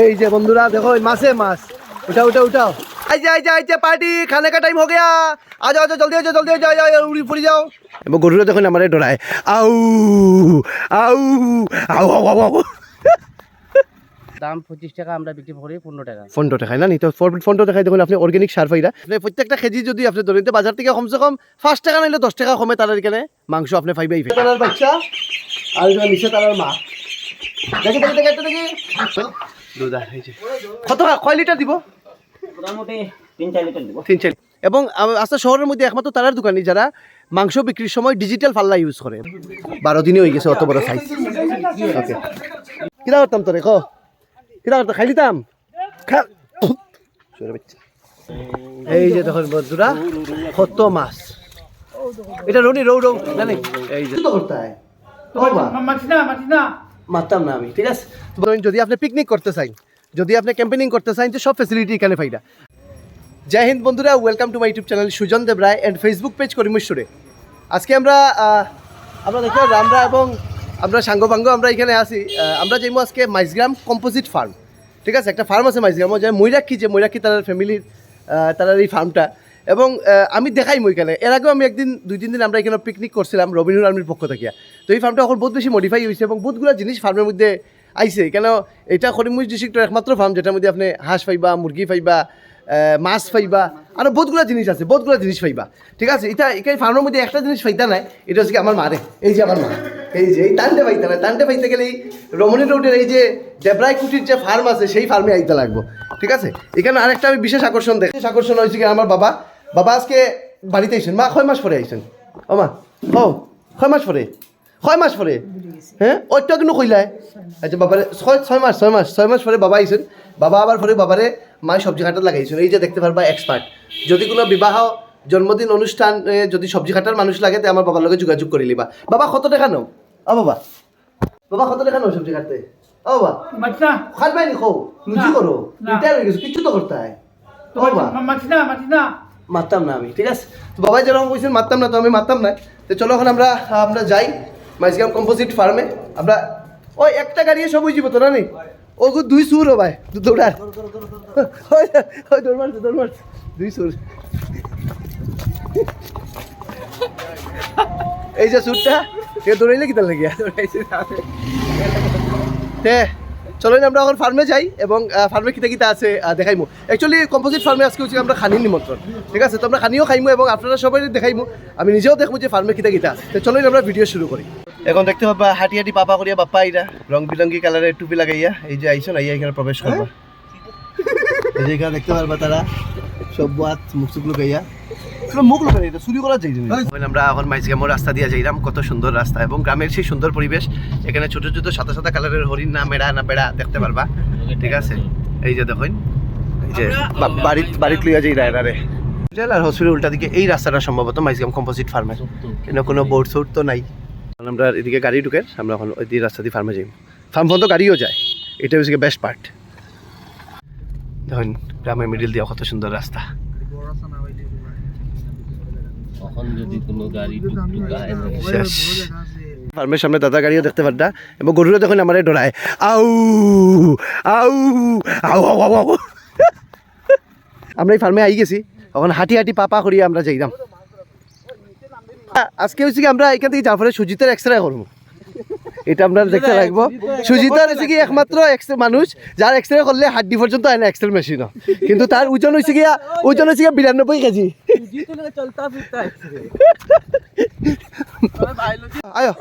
এই যে বন্ধুরা দেখো মাছে মাছ। উঠাও উঠাও উঠাও। আইজে আইজে আইজে পার্টি খানে কা টাইম হো গিয়া। আ যাও যাও জলদি যাও জলদি যাও যাও উড়ি পড়ি যাও। এবার গরুরা দেখুন আমারে ডরায়। আউ আউ আউ আউ আউ আউ। দাম পঁচিশ টাকা আমরা বিক্রি করি পনেরো টাকা। পনেরো টাকায় না নিতে পনেরো টাকায় দেখুন আপনি অর্গ্যানিক সার পাইরা। আপনি প্রত্যেকটা কেজি যদি আপনি ধরে নিতে বাজার থেকে কমসে কম পাঁচ টাকা নিলে দশ টাকা কমে তার এখানে মাংস আপনি পাইবেই। তার বাচ্চা আর নিচে তার মা। দেখি দেখি দেখি দেখি। দুধ আর এই কত কয় লিটার দিব? মোটামুটি তিন চার লিটার দেবো। তিন চার এবং আ- আস্তে শহরের মধ্যে একমাত্র তারার দোকানি যারা মাংস বিক্রির সময় ডিজিটাল পাল্লা ইউজ করে। বারো দিনে হয়ে গেছে অত বড় সাইজ ওকে কিনা করতাম তোরে ক? কিনা করতাম? খাই দিতাম। এই যে দেখুন বন্ধুরা কত মাছ। এটা রনি রৌ রৌ। জানি এই যে করতে হয়? মারতাম না আমি, ঠিক আছে? যদি আপনি পিকনিক করতে চাই, যদি আপনি ক্যাম্পেনিং করতে চান তো সব ফেসিলিটি এখানে পাইরা জয় হিন্দ বন্ধুরা welcome to my YouTube channel Sujan Deb Roy and Facebook page করিমেশ্বরে আজকে আমরা আমরা দেখলাম আমরা এবং আমরা সাঙ্গপাঙ্গ আমরা এখানে আসি আমরা যাইমু আজকে মাইজগ্রাম কম্পোজিট ফার্ম ঠিক আছে? একটা ফার্ম আছে মাইজগ্রামও, যে ময়ূরাক্ষী যে ময়ূরাক্ষী তার ফ্যামিলির তার এই ফার্মটা এবং আমি দেখাই মই এখানে। এর আগেও আমি একদিন দুই তিন দিন আমরা এখানে পিকনিক করছিলাম রবিনুর আর্মির পক্ষ থেকে। তো এই ফার্মটা এখন বহুত বেশি মডিফাই হয়েছে এবং বহুতগুলো জিনিস ফার্মের মধ্যে আইছে। কেন, এটা করিমগঞ্জ ডিস্ট্রিক্টের একমাত্র ফার্ম যেটার মধ্যে আপনি হাঁস পাইবা, মুরগি পাইবা মাছ পাইবা, আরও বহুতগুলো জিনিস আছে, বহুতগুলো জিনিস পাইবা। ঠিক আছে, এটা এখানে ফার্মের মধ্যে একটা জিনিস পাইতা নাই, এটা হচ্ছে কি আমার মারে এই যে আমার মা, এই যে, এই টানতে পাইতে না টানতে পাইতে গেলে এই রমণী রোডের এই যে দেবরাই কুটির যে ফার্ম আছে, সেই ফার্মে আইতে লাগবো। ঠিক আছে, এখানে আরেকটা আমি বিশেষ আকর্ষণ দেখি আকর্ষণ হয়েছে কি আমার বাবা। বাবা আজকে বাড়িতে আইসেন? মা কয় মাস পরে আইসেন? ও মা ও কয় মাস পরে? কয় মাস পরে? হ্যাঁ? ওইটা কিন্তু কইলাই আচ্ছা বাবারে ছয় ছয় মাস ছয় মাস ছয় মাস পরে বাবা আইসেন। বাবা আবার পরে বাবারে মায় সবজি কাটার লাগাইছেন। এই যে দেখতে পারবা এক্সপার্ট যদি কোনো বিবাহ জন্মদিন অনুষ্ঠান যদি সবজি কাটার মানুষ লাগে তে আমার বাবার লগে যোগাযোগ করে লিবা বাবা কত টাকা নাও? ও বাবা। বাবা কত টাকা নাও সবজি কাটতে? ও বাবা। খান বাইনি খো না, করো। রিটায়ার হয়ে গেছো। কিচ্ছু তো করতে হয়। ও বাবা. মারতাম না আমি, ঠিক আছে? তো বাবাই যেরকম কইছেন মারতাম না তো আমি মারতাম না। তো চলো এখন আমরা আমরা যাই মাইজগাম কম্পোজিট ফার্মে আমরা, ওই একটা গাড়ি সব যাব তো না? নি গো, দুই সুর ও ভাই দৌড়ার। ওই দৌড় মারছে দৌড় মারছে, দুই সুর। এই যে সুরটা, এ দৌড়াইলে কি তার লাগিয়া দৌড়াইছে তে চলো আমরা এখন ফার্মে যাই এবং ফার্মে কিতা কিতা আছে দেখাইমু। অ্যাকচুয়ালি কম্পোজিট ফার্মে আজকে হচ্ছে আমরা খানির নিমন্ত্রণ ঠিক আছে? তো আমরা খানিও খাইমু এবং আপনারা সবাই দেখাইমু। আমি নিজেও দেখব যে ফার্মে কিতা কিতা আছে। তো চলো আমরা ভিডিও শুরু করি। এখন দেখতে পাবা হাঁটি হাঁটি পাপা করিয়া বাপ্পা আইরা রং বিরঙ্গি কালারের টুপি লাগাইয়া। এই যে আইসন আইয়া এখানে প্রবেশ করবা। এই যে এখানে দেখতে পারবা তারা সব বাত মুখ চুখ লুকাইয়া। মুখ লুকাই এটা চুরি করা যাই আমরা এখন মাইজগামর রাস্তা দিয়ে যাইলাম কত সুন্দর রাস্তা এবং গ্রামের সেই সুন্দর পরিবেশ। এখানে ছোট ছোট সাদা সাদা কালারের হরিণ না মেড়া না বেড়া দেখতে পারবা। ঠিক আছে? এই যে দেখুন এই যে বাড়িত বাড়িত লইয়া যাই রায় রে আর হসপিটাল উল্টা দিকে এই রাস্তাটা সম্ভবত মাইজগাম কম্পোজিট ফার্মে কিন্তু কোনো বোর্ড সোর্ড তো নাই। আমরা এদিকে গাড়ি ঢুকে আমরা এখন ওই দিয়ে রাস্তা দিয়ে ফার্মে যাই। ফার্ম পর্যন্ত গাড়িও যায়। এটা হচ্ছে বেস্ট পার্ট দেখুন গ্রামের মিডিল দিয়ে কত সুন্দর রাস্তা। তখন যদি কোনো গাড়ি টুকটুক আয় না শেষ। ফার্মের সামনে দাদা গাড়িও দেখতে পারতা এবং গরুরা দেখুন আমার ডরায় আউ আউ আউ আউ আউ আউ। আমরা এই ফার্মে আই গেছি। তখন হাঁটি হাঁটি পাপা করিয়ে আমরা যাইতাম। আজকে হচ্ছে কি আমরা এখান থেকে যাওয়ার সুজিতের এক্সরে করব। এটা আমরা দেখতে লাগবো। সুজিতার হচ্ছে কি একমাত্র এক্সরে মানুষ যার এক্সরে করলে হাড্ডি পর্যন্ত আয় না এক্সরে মেশিন কিন্তু তার ওজন হচ্ছে গিয়া ওজন হচ্ছে গিয়া বিরানব্বই কেজি। আয়ো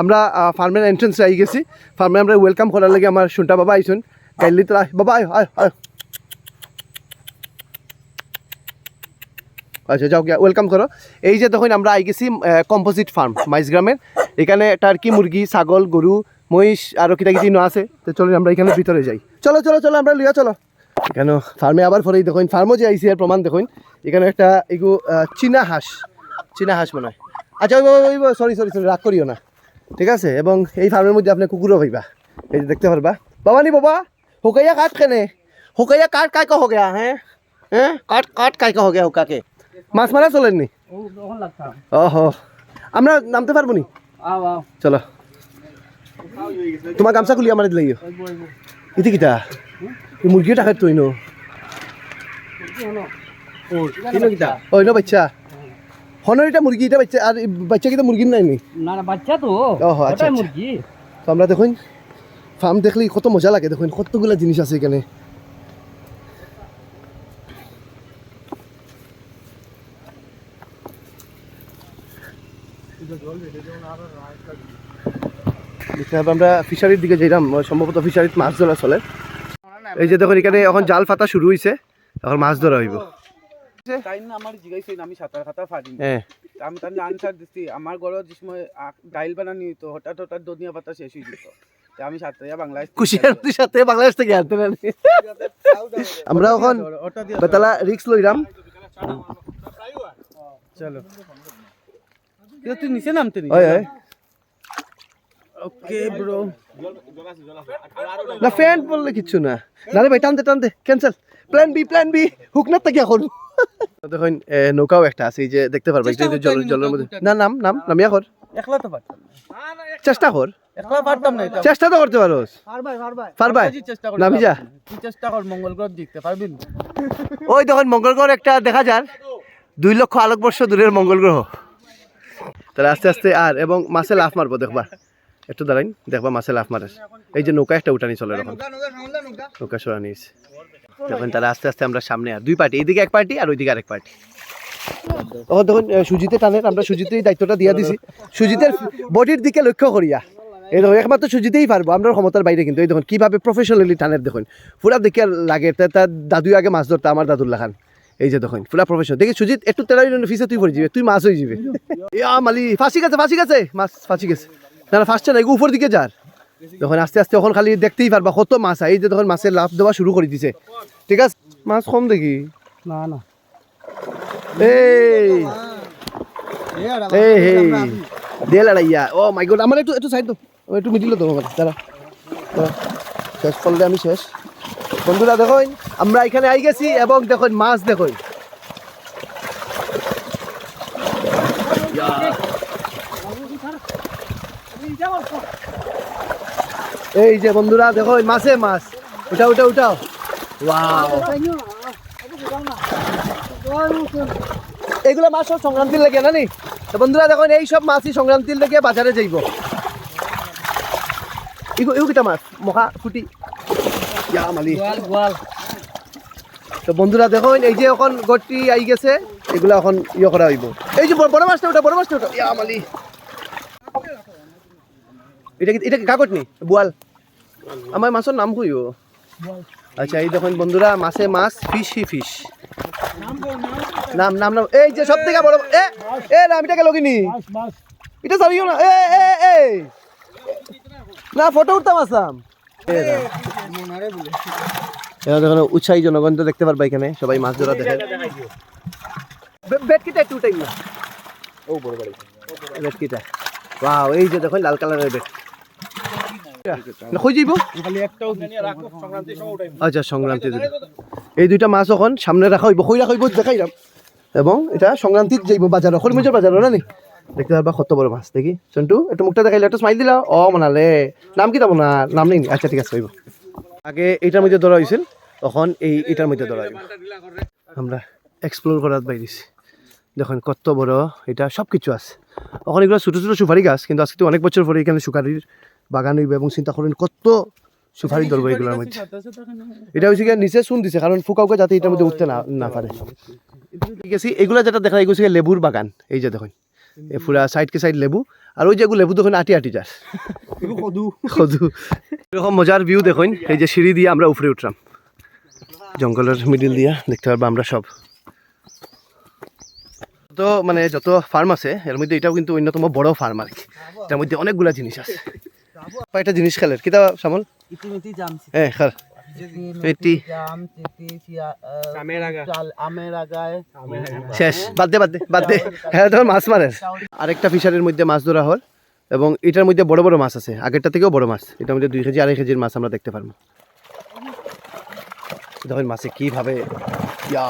আমরা ফার্মের এন্ট্রেন্সে আই গেছি। ফার্মে আমরা ওয়েলকাম করার লাগে আমার শুনটা বাবা আইসুন। গাইলি তোরা বাবা আয় আয় আয়। আচ্ছা যাও গিয়া ওয়েলকাম করো। এই যে তখন আমরা আই গেছি কম্পোজিট ফার্ম মাইজগ্রামের। এখানে টার্কি মুরগি ছাগল গরু মহিষ আরও কিটা ন আছে। তো চলো আমরা এখানে ভিতরে যাই। চলো চলো চলো আমরা লিয়া চলো। এখানে ফার্মে আবার পরেই দেখুন ফার্মও যে আইসি আর প্রমাণ দেখুন। এখানে একটা এগু চীনা হাঁস চীনা হাঁস মনে হয়। আচ্ছা সরি সরি সরি রাগ করিও না। ঠিক আছে? এবং এই ফার্মের মধ্যে আপনি কুকুরও পাইবা। এই যে দেখতে পারবা। বাবা নি বাবা হোকাইয়া কাঠ কেনে? হোকাইয়া কাঠ কাই কা হো? গয়া হ্যাঁ হ্যাঁ কাঠ কাঠ কাই কা হো গয়া হোকাকে? মাছ মারা চলেননি? ওহো আমরা নামতে পারব নি? চলো। তোমার গামছা খুলি আমার দিলে ইতি কিতা? মুরগিও টাকার তুই নো ওই নো বাচ্চা। হনর এটা মুরগি এটা বাচ্চা আর বাচ্চা কিটা মুরগির নাই নি না না বাচ্চা তো। ওহো, আচ্ছা, আচ্ছা। মুরগি তো আমরা দেখুন ফার্ম দেখলে কত মজা লাগে দেখুন কতগুলা জিনিস আছে এখানে। দেখতে হবে আমরা ফিশারির দিকে যাইলাম সম্ভবত ফিশারিত মাছ ধরা চলে। এই যে দেখুন এখানে এখন জাল ফাতা শুরু হয়েছে এখন মাছ ধরা হইব। আমার জিগাইছে আমি সাঁতার পারি হ্যাঁ। আমি তার আনসার দিচ্ছি আমার ঘরের যে সময় আখ- ডাইল বানানি হইতো হঠাৎ হঠাৎ ধনিয়া পাতা শেষ হয়ে যেত। আমি বাংলাদেশ থেকে কুশিয়ার সাথে বাংলাদেশ থেকে আনতে পারি আমরা এখন ওটা দিয়ে বেতালা রিক্স লইলাম। চলো। তুই নিচে নামতে নি? হয় হয় ওকে ব্রো না ফ্যান কিচ্ছু না। না রে ভাই টানতে টানতে cancel plan B plan B hook না তাকিয়া করু দেখুন নৌকাও একটা আছে এই যে দেখতে পারবে চেষ্টা যে জল জলের মধ্যে। না নাম নাম নামিয়া কর। একলা তো পারতাম চেষ্টা কর। একলা পারতাম না এটা। চেষ্টা তো করতে পারোস। পারবাই কাজী চেষ্টা কর নামি যা। তুই চেষ্টা কর মঙ্গল গ্রহ দেখতে পারবি ওই দেখুন মঙ্গল গ্রহ একটা দেখা যার দুই লক্ষ আলোকবর্ষ দূরের মঙ্গল গ্রহ। তাহলে আস্তে আস্তে আর এবং মাসে লাফ মারবো দেখবা। একটু দাঁড়াইন, দেখবা মাছে লাফ মারে এই যে নৌকা একটা উঠানি চলে এরকম। নৌকা সরা নিয়েছে দেখুন তাহলে আস্তে আস্তে আমরা সামনে আর দুই পার্টি এইদিকে এক পার্টি আর ওইদিকে আরেক পার্টি। তখন দেখুন সুজিতে টানের আমরা সুজিতেই দায়িত্বটা দিয়ে দিছি। সুজিতের বডির দিকে লক্ষ্য করিয়া। এই দেখুন, একমাত্র সুজিতেই পারব আমরা ক্ষমতার বাইরে কিন্তু। এই দেখুন, কীভাবে প্রফেশনালি টানের দেখুন। পুরা দেখে লাগে তার দাদুই আগে মাছ ধরতো, আমার দাদুর লাখান এই যে দেখুন পুরা প্রফেশনাল দেখি, সুজিত, একটু তেরাই ফিসে তুই পড়ে যাবে, তুই মাছ হয়ে যাবে। ইয়া মালি ফাঁসি গেছে ফাঁসি গেছে। মাছ ফাঁসি গেছে। না না ফাঁসছে না এগুলো উপর দিকে যার। তখন আস্তে আস্তে এখন খালি দেখতেই পারবা কত মাছ। এই যে তখন মাছের লাভ দেওয়া শুরু করে দিছে। ঠিক আছে? মাছ কম দেখি। না না। এই। এই হেই দিয়ে লড়াইয়া ও মাই গড আমার একটু একটু সাইড তো ও একটু মিডিল তো আমার। দাঁড়া। দাঁড়া। শেষ করলে আমি শেষ। বন্ধুরা দেখুন আমরা এখানে আই গেছি এবং দেখুন মাছ দেখুন এই যে বন্ধুরা দেখুন মাছে মাছ। উঠাও উঠাও উঠাও। এগুলো মাছ সব সংক্রান্তির লেগে, না নি? বন্ধুরা দেখুন এই সব মাছই সংক্রান্তির লেগে বাজারে যাইব। মাছ? মখা ফুটি তো বন্ধুরা দেখুন এই যে এখন গটি আই গেছে, এগুলো এখন ইয়ে করা হইব। এই যে বড় মাছটা ওটা বড় মাছটা ওটা ইয়া, মালি। এটা এটা কাকট নি? বোয়াল। আমার মাছের নাম কইও আচ্ছা এই দেখুন বন্ধুরা মাছে মাছ ফিশ হি ফিশ নাম নাম নাম। এই যে সব থেকে বড় এ এ নাম এটাকে লগিনি। এটা সারিও না। এ এ এ। না ফটো উঠতাম আসলাম এরা দেখুন উৎসাহী জনগণ তো দেখতে পারবা এখানে। সবাই মাছ ধরা দেখে। বেট কিটা একটু উঠাই না ও বড় বড়। বেট কিটা। ওয়াও এই যে দেখুন লাল কালারের বেট না কই যাইব খালি একটাও আচ্ছা সংক্রান্তি এই দুইটা মাছ এখন সামনে রাখা হইব কই রাখা হইব দেখাইলাম এবং এটা সংক্রান্তিত যাইব বাজার খরিমজের বাজার না নি? দেখতে পারবা কত বড় মাছ দেখি। চন্টু একটু মুখটা দেখাইলে একটু স্মাইল দিলা? ও মনালে। নাম কি তাবো না নাম নেই আচ্ছা ঠিক আছে হইব। আগে এটার মধ্যে ধরা হয়েছিল তখন এই এটার মধ্যে ধরা হইব। আমরা এক্সপ্লোর করার বাইরেছি দেখুন কত বড় এটা সব কিছু আছে। ওখানে এগুলো ছোটো ছোটো সুপারি গাছ কিন্তু আজকে অনেক বছর পরে এখানে সুপারির বাগান হইবে এবং চিন্তা করেন কত সুপারি ধরবো এগুলোর মধ্যে। এটা গিয়ে নিচে শুন দিছে কারণ ফুকাউকে যাতে এটার মধ্যে উঠতে না না পারে। ঠিক আছে এগুলা যেটা দেখা এগুলো লেবুর বাগান। এই যে দেখুন এ পুরা সাইড কে সাইড লেবু আর ওই যে লেবু দেখুন আটি আটি যার। সদু এরকম মজার ভিউ দেখুন এই যে সিঁড়ি দিয়ে আমরা উপরে উঠলাম। জঙ্গলের মিডিল দিয়া দেখতে পারব আমরা সব। তো মানে যত ফার্ম আছে এর মধ্যে এটাও কিন্তু অন্যতম বড় ফার্ম আর কি। এটার মধ্যে অনেকগুলা জিনিস আছে। একটা জিনিস খেলের কিতা সামল হ্যাঁ এটি আগায়। শেষ বাদ দে বাদ দে বাদ দে। হ্যাঁ তখন মাছ মারে। আরেকটা ফিশারির মধ্যে মাছ ধরা হল এবং এটার মধ্যে বড় বড় মাছ আছে। আগেরটা থেকেও বড় মাছ। এটার মধ্যে দুই কেজি আড়াই কেজির মাছ আমরা দেখতে পারব। দেখুন মাছে কীভাবে ইয়া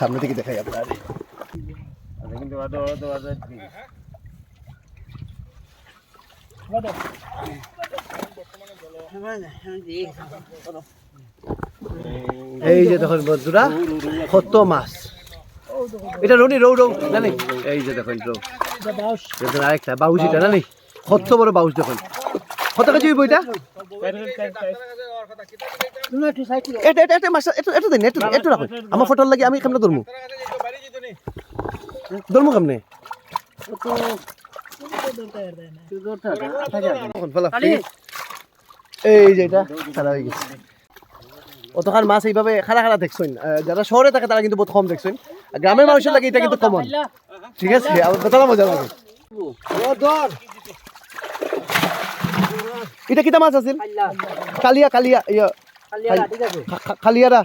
সামনে থেকে দেখাই আপনার। এই যে দেখুন বন্ধুরা, কত মাছ? এটা রনি, রৌ রৌ জানি এই যে দেখুন, রৌ। আরেকটা বাউস এটা জানি কত বড় বাউজ দেখুন। কত কেজি হইব এটা? আমার ফটোর লাগে আমি কেমনে ধরমু? ধরমু কেমনে? এই যে খারাপ হয়ে গেছে অতখান মাছ এইভাবে খারা খারা দেখছেন আহ, যারা শহরে থাকে তারা কিন্তু বহুত কম দেখছেন গ্রামের মানুষের লাগে এটা কিন্তু কমন ঠিক আছে? মজা লাগে। এটা কিটা মাছ আছিল? কালিয়া কালিয়া ইয়া খালিয়ারা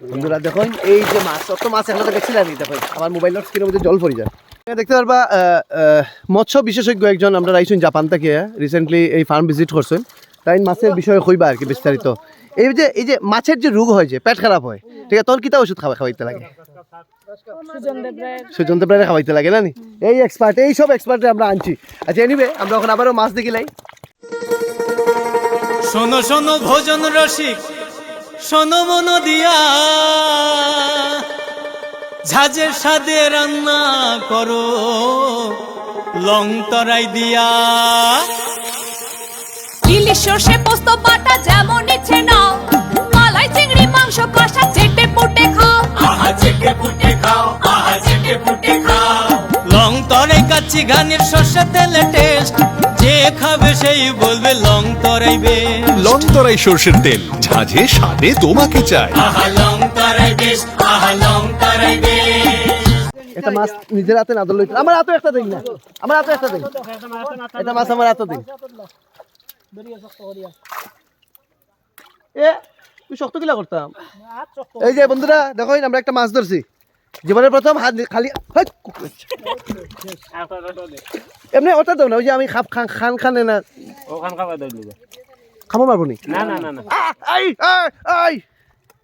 বন্ধুরা দেখুন এই যে মাছ অত মাছ এখানে দেখছিলাম দেখুন আমার মোবাইলের স্ক্রিনের মধ্যে জল পড়ে যায়। দেখতে পারবা মৎস্য বিশেষজ্ঞ একজন আমরা রাইছুন জাপান থেকে রিসেন্টলি এই ফার্ম ভিজিট করছেন। তাই মাছের বিষয়ে কইবা আর কি বিস্তারিত। এই যে এই যে মাছের যে রোগ হয় যে পেট খারাপ হয় ঠিক আছে তোর কিতা ওষুধ খাওয়া খাওয়াইতে লাগে? সুজন প্রায় খাওয়াইতে লাগে না নি? এই এক্সপার্ট এই সব এক্সপার্ট আমরা আনছি। আচ্ছা এনিবে আমরা এখন আবারও মাছ দেখিলাই শোনো শোনো ভোজন রসিক। শোনো মন দিয়া। ঝাঁঝের সাদে রান্না করো লং তরাই দিয়া। ইলিশ সর্ষে পোস্ত বাটা যেমন ইচ্ছে নাও। মালাই চিংড়ি মাংস কষা চেটে পুটে খাও। আহা চেটে পুটে খাও আহা চেটে পুটে খাও। তরাই কাচ্চি ঘানির সর্ষে তেলে টেস্ট যে খাবে সেই বলবে লং তরাই তরাইবে লং তরাই সর্ষের তেল। ঝাঁঝে স্বাদে তোমাকে চাই। আহা লং তরাই বেশ আহা লং তরাই বেশ। একটা মাছ নিজের হাতে না ধরলে আমার হাতে একটা দিন না। আমার হাতে একটা দিন। এটা মাছ আমার হাতে দিন। এ তুই শক্ত কিলা করতাম। এই যে বন্ধুরা দেখো আমরা একটা মাছ ধরছি। জীবনের প্রথম হাত খালি এমনি ওটা দাও না ওই যে আমি খাপ খান খান খানে না খাব মারবো নি? না না না না।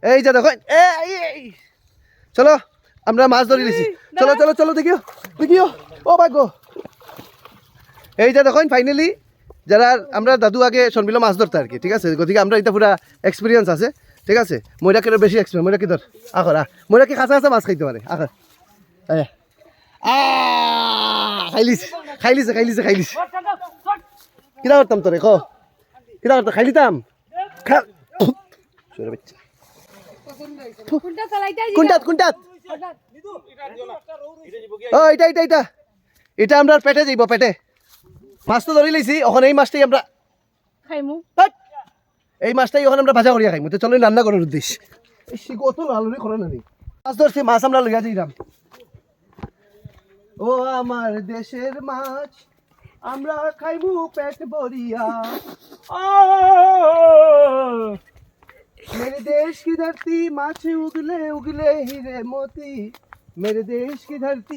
এই যে দেখো। চলো আমরা মাছ ধরে নিছি। চলো চলো চলো দেখিও দেখিও। ও ভাগ্য। এই যে দেখুন ফাইনালি যারা আমরা দাদু আগে শর্মিল মাছ ধরতে আর কি ঠিক আছে? গতিকে আমরা এটা পুরা এক্সপিরিয়েন্স আছে। ঠিক আছে? ময়রাকে বেশি এক্সপিরিয়েন্স ময়রা কি ধর আখর আহ। ময়রা কি খাঁচা খাঁচা মাছ খাইতে পারে। আখর খাইলিস খাইলিছে খাইলিছে খাইলিছে কিনা করতাম তোরে ক? কিনা করতাম খাইলিতাম? কোনটাত কোনটাত। ও এটা এটা এটা এটা আমরা পেটে যাইব পেটে। মাছ তো ধরি লইছি ওখানে এই মাছটাই আমরা খাইমু! এই মাছটাই এখন আমরা ভাজা করিয়া খাই তো চলো রান্না করার উদ্দেশ্য। এই কত লালুরি করে না মাছ ধরছি মাছ আমরা লইয়া যাইলাম ও আমার দেশের মাছ আমরা খাইমু পেট ভরিয়া। মেরে দেশ কি ধরতি মাছে উগলে উগলে হিরে মতি। মেরে দেশ কি ধরতি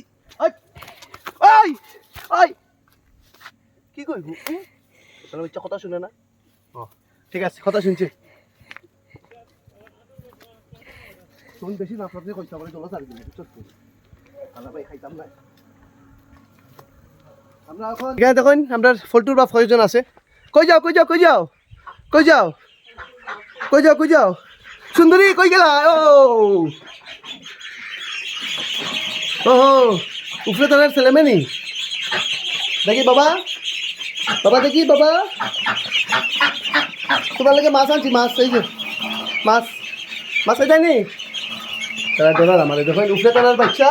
কি কইব? কথা শুনে না? ঠিক আছে, কথা শুনছি। বেশি না, আপনি কইতে পারে দোলা সারি দিলে বুঝছ খালা ভাই, খাইতাম না। ফল্টুর আছে। কই যাও কই যাও কই যাও কই যাও কই যাও কই যাও। সুন্দরী, কই গেলা? ও! তোমার ছেলে মেনি দেখি, বাবা। বাবা দেখি, বাবা। তোমার লাগে মাছ আনছি, মাছ, এই যে, মাছ। মাছ খাই যায়নি তারা ডলার আমার দেখো উপরে তারার বাচ্চা,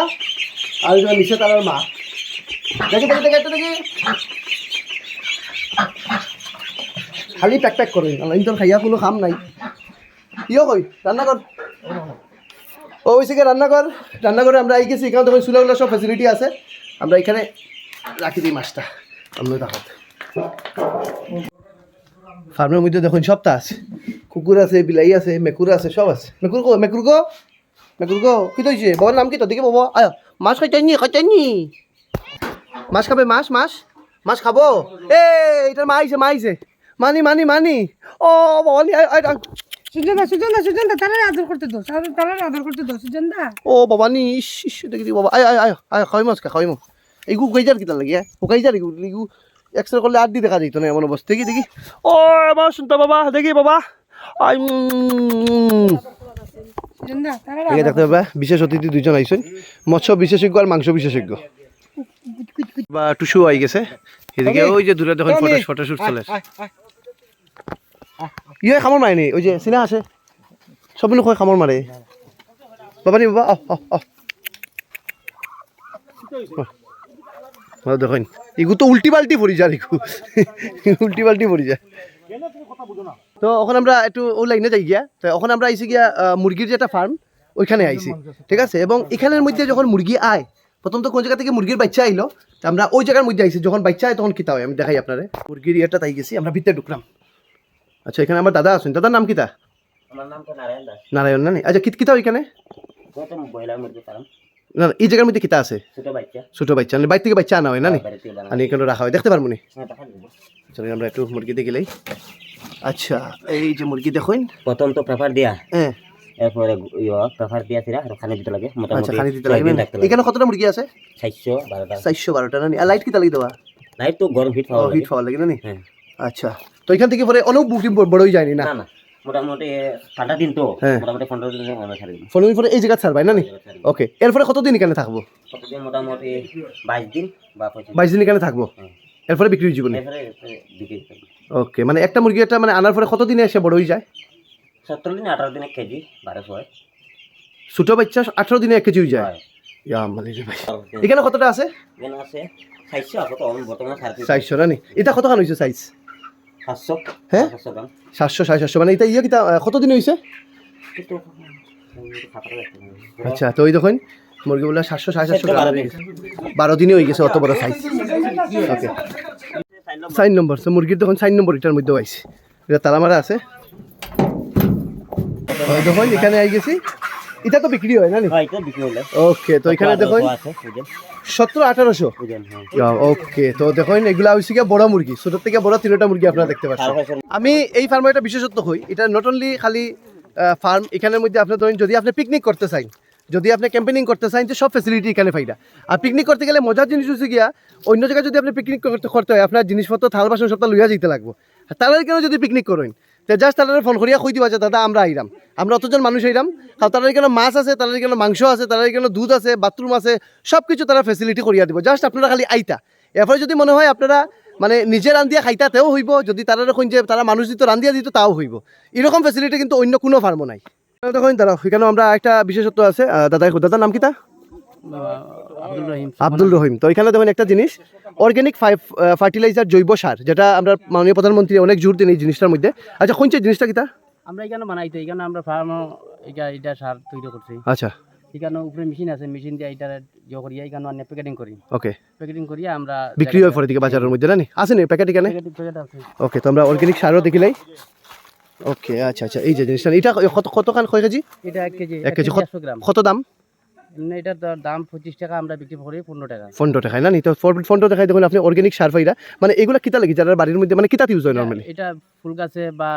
আর ওই নিচে তারার মা। দেখি দেখি দেখি, একটা দেখি। খালি প্যাক প্যাক করে আল্লাহ তোর খাইয়া কোনো কাম নাই। ইয় কই, রান্না কর। ও ওইসে রান্না কর, রান্না করে আমরা এই গেছি। এখানে তখন চুলাগুলো সব ফ্যাসিলিটি আছে। আমরা এখানে রাখি দিই মাছটা। আমরা দেখাতে ফার্মের মধ্যে দেখুন সবটা আছে। কুকুর আছে বিলাই আছে মেকুর আছে সব আছে। মেকুর কো মেকুর কো মেকুর কো কি তৈছে? বাবার নাম কি তো দেখি বাবা? আয় মাছ খাইতেনি খাইতেনি মাছ খাবে মাছ মাছ মাছ খাব? এ এটার মা আইছে মা আইছে। মানি মানি মানি। ও বাবা নি আয়, আয়, আয়। সুজনদা সুজনদা সুজনদা তারা আদর করতে দো তারা আদর করতে দো সুজনদা। ও বাবা নি ইস ইস দেখি বাবা আয় আয় আয় খাওয়াই মাছ খা খাওয়াই মাছ। এইগু গাইজার কিতা লাগে ও গাইজার এগু এক্সরে করলে আর দেখা যাইতো না এমন অবস্থা। দেখি দেখি। ও আমার শুনতো বাবা দেখি বাবা। দেখতে পাবা বিশেষ অতিথি দুজন আইছেন মৎস্য বিশেষজ্ঞ আর মাংস বিশেষজ্ঞ। বা টুসু আই গেছে। এদিকে ওই যে দূরে দেখুন ফটো ফটোশুট চলে। ইয়ে খামর মারে নি। ওই যে চিনা আছে। সব কয় খামর মারে। বাবা নি বাবা আহ আহ আহ। দেখুন। ইগু তো উল্টি পাল্টি পড়ি যায় ইগু উল্টি পাল্টি পড়ি যায়। তো ওখানে আমরা একটু ও লাইনে যাই গিয়া। তো ওখানে আমরা আইসি গিয়া মুরগির যে একটা ফার্ম ওইখানে আইসি ঠিক আছে? এবং এখানের মধ্যে যখন মুরগি আয় প্রথম তো কোন জায়গা থেকে মুরগির বাচ্চা আইলো আমরা ওই জায়গার মধ্যে আইসি যখন বাচ্চা আয় তখন কিতা হয়? আমি দেখাই আপনারে। মুরগির ইয়েটা তাই গেছি আমরা ভিতরে ঢুকলাম। আচ্ছা এখানে আমার দাদা আছেন। দাদার নাম কিতা? নারায়ণ নারায়ণ না? আচ্ছা কিত কিতা ওইখানে না এই জায়গার মধ্যে কিতা আছে? ছোট বাচ্চা। মানে বাইর থেকে বাচ্চা আনা হয় না আনি এখানে রাখা হয়। দেখতে পারব নি? হ্যাঁ, দেখা। চলুন আমরা একটু মুরগি দেখিলেই আচ্ছা এই যে মুরগি দেখুন। প্রথম তো প্রেফার দিয়া। হ্যাঁ। এরপরে প্রেফার দিয়া সিরা আর খানে দিতে লাগে আচ্ছা মোটামুটি খালি দিতে ছয় লাগবে দিন না? রাখতে লাগে। এখানে কতটা মুরগি আছে? চারশো বারোটা। চারশো বারোটা না আর লাইট কিতা লাগি দেওয়া লাইট তো গরম হিট পাওয়া হিট পাওয়ার লাগে না নি? হ্যাঁ। আচ্ছা তো এখান থেকে পরে অনেক বুকিং বড় যায়নি না না। মোটামুটি ঠান্ডা দিন তো হ্যাঁ। মোটামুটি পনেরো দিন আমরা ছাড়ি দিন। ফোনের পরে এই জায়গা ছাড়বাই না নি? ওকে এরপরে কতদিন এখানে থাকব? কতদিন? মোটামুটি বাইশ দিন বা বাইশ দিন এখানে থাকব? এরপরে বিক্রি হয়ে যাব। ওকে মানে একটা মুরগি একটা মানে আনার পরে কতদিনে এসে বড় হয়ে যায়? সত্তর দিন আঠারো দিনে কেজি বারোশো হয়। ছোট বাচ্চা আঠারো দিনে এক কেজি হয়ে যায়? হয়। মানে এখানে কতটা আছে? এখানে আছে চারশো না নি? এটা কতখান হয়েছে সাইজ হ্যাঁ? সাতশো সাড়ে সাতশো। মানে এটা ইয়ে কিতা কতদিন হয়েছে। আচ্ছা তো ওই দেখুন মুরগিগুলো সাতশো সাড়ে সাতশো টাকা বারো দিনে। হয়ে গেছে অত বড় সাইজ ওকে সাইন নম্বর তো মুরগির তখন সাইন নম্বর এটার মধ্যেও আইছে। এটা তালা মারা আছে দেখুন এখানে আই গেছি। এটা তো বিক্রি হয় না নি? হয় তো বিক্রি হলো। ওকে তো এখানে দেখো সতেরো আঠারোশো? ওজন হ্যাঁ। ওকে তো দেখুন এগুলা হচ্ছে গিয়ে বড় মুরগি। ছোট থেকে বড় তিনটা মুরগি আপনারা দেখতে পাচ্ছেন। আমি এই ফার্মে একটা বিশেষত্ব হই এটা নট অনলি খালি ফার্ম এখানের মধ্যে আপনি ধরেন যদি আপনি পিকনিক করতে চান যদি আপনি ক্যাম্পেনিং করতে চান তো সব ফেসিলিটি এখানে পাইরা আর পিকনিক করতে গেলে মজার জিনিস হচ্ছে গিয়া অন্য জায়গায় যদি আপনি পিকনিক করতে করতে হয় আপনার জিনিসপত্র থাল বাসন সবটা লইয়া যেতে লাগবো। তাদের কেন যদি পিকনিক করেন? তো জাস্ট তাদের ফোন করিয়া কই দিবা যে, দাদা, আমরা আইরাম। আমরা অতজন মানুষ আইরাম। আর তাদের কেন মাছ আছে তাদের কেন মাংস আছে তাদের কেন দুধ আছে বাথরুম আছে সব কিছু তারা ফেসিলিটি করিয়া দিব। জাস্ট আপনারা খালি আইতা। এরপরে যদি মনে হয় আপনারা মানে নিজে রান্ধিয়া খাইতা তেও হইব, যদি তারা দেখুন যে তারা মানুষ দিত, রান্ধিয়া দিত, তাও হইব। এরকম ফেসিলিটি কিন্তু অন্য কোনো ফার্মও নাই। দেখুন, দাদা এখানে আমরা একটা বিশেষত্ব আছে। দাদা, দাদার নাম কিতা আব্দুল রহিম আব্দুল রহিম। তো এখানে দেখুন একটা জিনিস অর্গ্যানিক ফার্টিলাইজার জৈব সার যেটা আমরা মাননীয় প্রধানমন্ত্রী অনেক জোর দিন এই জিনিসটার মধ্যে। আচ্ছা কোন জিনিসটা কিতা আমরা এখানে বানাই তো এখানে আমরা ফার্ম এটা এটা সার তৈরি করছি। আচ্ছা। এখানে উপরে মেশিন আছে মেশিন দিয়ে এটা ইয়ে করি এখানে অনেক প্যাকেটিং করি। ওকে প্যাকেটিং করি আমরা বিক্রি হয় পরে দিকে বাজারের মধ্যে না নি আছে নি প্যাকেট এখানে ওকে তো আমরা অর্গ্যানিক সারও দেখিলাই ওকে আচ্ছা আচ্ছা এই যে জিনিসটা এটা কত কতখান কয় কেজি? এটা এক কেজি এক কেজি কত- গ্রাম। কত দাম? এমনি এটার দাম পঁচিশ টাকা আমরা বিক্রি করি পনেরো টাকা। ফোনটো দেখায় না নি তো ফোনটো দেখায় দেখুন আপনি অর্গ্যানিক সার পাইরা মানে এগুলো কিতা লাগি? যারা বাড়ির মধ্যে মানে কিতা ইউজ হয় নর্মালি এটা ফুল গাছে বা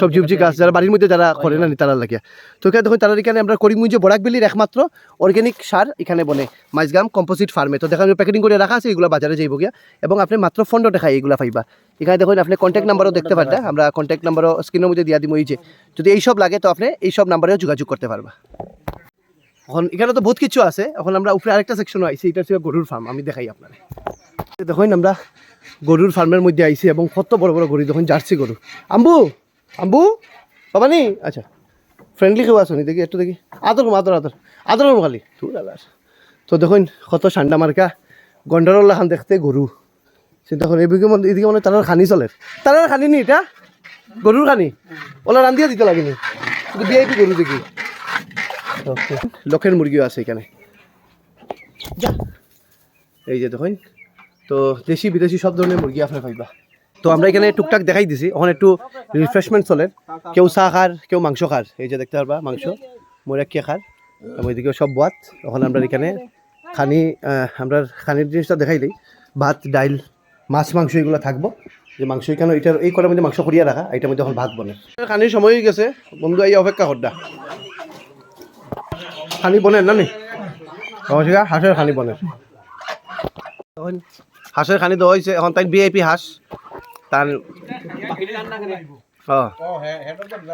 সবজি উবজি গাছ যারা বাড়ির মধ্যে যারা করে না তারা লাগিয়া তো এখানে দেখুন তারা এখানে আমরা করিমগঞ্জে বরাকবেলির একমাত্র অর্গ্যানিক সার এখানে বনে। মাইজগাম কম্পোজিট ফার্মে তো দেখেন প্যাকেটিং করে রাখা আছে এগুলো বাজারে যাইব গিয়া। এবং আপনি মাত্র ফোনটো দেখায় এগুলো পাইবা এখানে দেখুন আপনি কন্ট্যাক্ট নাম্বারও দেখতে পারবেন। আমরা কন্ট্যাক্ট নাম্বারও স্ক্রিনের মধ্যে দিয়া দিব এই যে। যদি এইসব লাগে তো আপনি এইসব নাম্বারেও যোগাযোগ করতে পারবা। এখন এখানে তো বহুত কিছু আছে। এখন আমরা উপরে আরেকটা সেকশন আইছি এটা হচ্ছে গরুর ফার্ম আমি দেখাই আপনার। দেখুন আমরা গরুর ফার্মের মধ্যে আইছি এবং কত বড় বড় গরু দেখুন জার্সি গরু। আম্বু আম্বু বাবা নি আচ্ছা ফ্রেন্ডলি কেউ আসো নি? দেখি একটু দেখি। আদর করুম, আদর আদর। আদর করুম খালি। তো দেখুন কত ঠান্ডা মার্কা। গন্ডারল্লা খান দেখতে গরু। চিন্তা করে এদিকে মনে এদিকে মনে তারার খানি চলে। তারার খানি নি এটা? গরুর খানি? ওলা রান্ধিয়া দিতে লাগেনি। বিআইপি গরু দেখি। ওকে লক্ষের মুরগিও আছে এখানে। যা। এই যে দেখুন তো দেশি বিদেশি সব ধরনের মুরগি আপনার পাইবা। তো আমরা এখানে টুকটাক দেখাই দিছি ওখানে একটু রিফ্রেশমেন্ট চলে। কেউ চা খার কেউ মাংস খার। এই যে দেখতে পারবা মাংস মরা কে খার এদিকে সব ভাত ওখানে আমরা এখানে খানি আমরা খানির জিনিসটা দেখাই দিই। ভাত ডাইল মাছ মাংস এগুলো থাকব। যে মাংস এখানে এটার এই কটার মধ্যে মাংস করিয়া রাখা এটার মধ্যে এখন ভাত বনে। খানির সময় হয়ে গেছে বন্ধু এই অপেক্ষা করডা। খানি বনেন না নি অবশ্যই হাঁসের খানি বনে এখন হাঁসের খানি দেওয়া হয়েছে এখন তাই বিআইপি হাঁস তার ও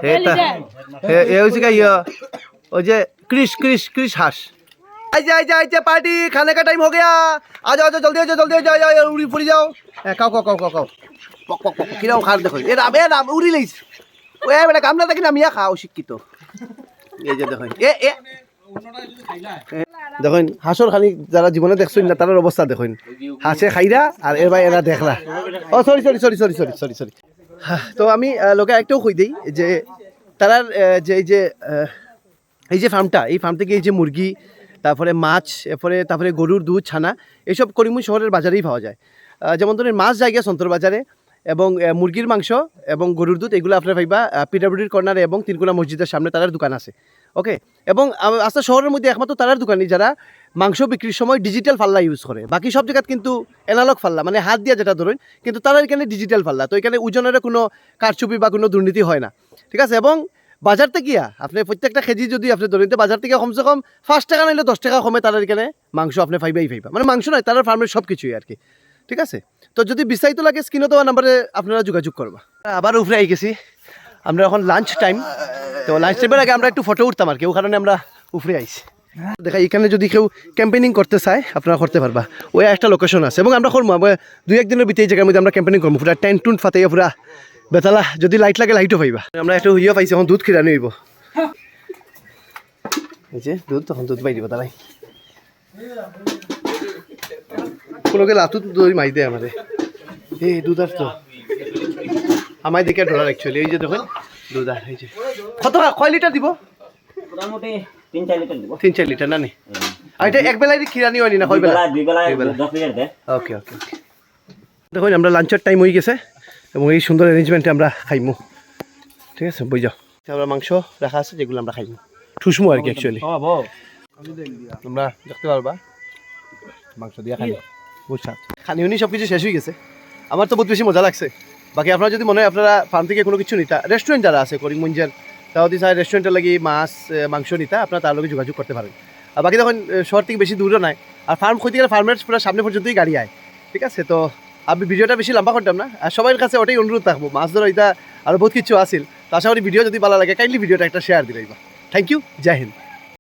এটা এ- এ হচ্ছে কি ইয়ে, ওই যে ক্রিস ক্রিস ক্রিস হাঁস আইজে আইজে আইজে পার্টি খানে কা টাইম हो गया आ जाओ आ जाओ जल्दी आ जाओ जल्दी आ जाओ आ जाओ उड़ी ফুরি যাও হ্যাঁ কাও কাও কাও কাও কাও পক পক পক কিরাম খার দেখো এ রাম এ রাম উড়ি লইছ ও এ বেটা কামনা দেখি না মিয়া খাও শিক্ষিত এই যে দেখুন এ এ দেখুন হাঁসর খালি যারা জীবনে দেখছেন না তার অবস্থা দেখুন। হাঁসে খাইরা আর এবার এরা দেখলা। ও sorry sorry sorry sorry sorry sorry sorry তো আমি লোকে একটাও কই দিই যে তারার যে এই যে এই যে ফার্মটা এই ফার্ম থেকে এই যে মুরগি তারপরে মাছ, এরপরে, তারপরে গরুর দুধ, ছানা, এসব করিমগঞ্জ শহরের বাজারেই পাওয়া যায়। যেমন ধরেন মাছ জায়গা সন্তর বাজারে এবং মুরগির মাংস এবং গরুর দুধ, এগুলো আপনার পাইবা পিডাব্লিউডির কর্নারে এবং তিনকুনা মসজিদের সামনে তারার দোকান আছে। ওকে এবং আস্তে শহরের মধ্যে একমাত্র তারার দোকানই যারা মাংস বিক্রির সময় ডিজিটাল ফাল্লা ইউজ করে। বাকি সব জায়গাত কিন্তু অ্যানালগ ফাল্লা মানে হাত দিয়ে যেটা ধরুন, কিন্তু তারা এখানে ডিজিটাল ফাল্লা। তো এখানে ওজনের কোনো কারচুপি বা কোনো দুর্নীতি হয় না। ঠিক আছে? এবং বাজার থেকে আপনি প্রত্যেকটা কেজি যদি আপনি ধরেন, তো বাজার থেকে কমসে কম পাঁচ টাকা নাইলে দশ টাকা কমে তারা এখানে মাংস আপনি ফাইবাই ফাইবা মানে মাংস নয়, তারা ফার্মের সব কিছুই আর কি। ঠিক আছে? তো যদি বিস্তারিত লাগে স্ক্রিনে দেওয়া নাম্বারে আপনারা যোগাযোগ করবা। আবার উপরে আই গেছি। আমরা এখন লাঞ্চ টাইম তো লাঞ্চ টাইমের আগে আমরা একটু ফটো উঠতাম আর কি, ও আমরা উপরে আইছি। দেখা, এখানে যদি কেউ ক্যাম্পেনিং করতে চায়, আপনারা করতে পারবা। ওই একটা লোকেশন আছে, এবং আমরা করব দুই একদিনের ভিতরে এই জায়গার মধ্যে আমরা ক্যাম্পেনিং করব, পুরা টেন্ট টুন্ট ফাটাইয়া পুরা বেতালা, যদি লাইট লাগে লাইটও পাইবা। আমরা একটু ইয়ে পাইছি, এখন দুধ খিরানি হইব। এই যে, দুধ, তখন দুধ পাই দিব তারাই কোনোকে লাতুত দই মাই দেয় আমাদের এই দুধ আর তো। আমায় দেখে ডলার অ্যাকচুয়ালি এই যে দেখুন। দুধ আর এই কত কয় লিটার দিব? মোটামুটি তিন চার লিটার দিব। তিন চার লিটার না নি? আর এটা এক বেলায় খিরানি হয়নি না কয় বেলা? দুই বেলা। দশ লিটার দেয়। ওকে ওকে দেখুন আমরা লাঞ্চের টাইম হয়ে গেছে এবং এই সুন্দর অ্যারেঞ্জমেন্টে আমরা খাইমু। ঠিক আছে বুঝ যাও আমরা মাংস রাখা আছে যেগুলো আমরা খাইমু। ঠুসমু আর কি অ্যাকচুয়ালি তোমরা দেখতে পারবা। মাংস দিয়ে খাই বুঝছা? খানি উনি সব কিছু শেষ হয়ে গেছে। আমার তো বহুত বেশি মজা লাগছে। বাকি আপনারা যদি মনে হয় আপনারা ফার্ম থেকে কোনো কিছু নিতা রেস্টুরেন্ট যারা আছে, করিমগঞ্জের তাও চাই রেস্টুরেন্টের লাগি মাছ মাংস নিতা, আপনারা তার লগে যোগাযোগ করতে পারেন। আর বাকি তখন শহর থেকে বেশি দূরও নাই আর ফার্ম খুঁজতে গেলে ফার্মের পুরো সামনে পর্যন্তই গাড়ি আয়। ঠিক আছে? তো আমি ভিডিওটা বেশি লম্বা করতাম না। আর সবার কাছে ওটাই অনুরোধ থাকব, মাছ ধরা এটা আরও বহুত কিছু আসিল তো আশা করি ভিডিও যদি ভালো লাগে কাইন্ডলি ভিডিওটা একটা শেয়ার দিলাইবা থ্যাংক ইউ জয় হিন্দ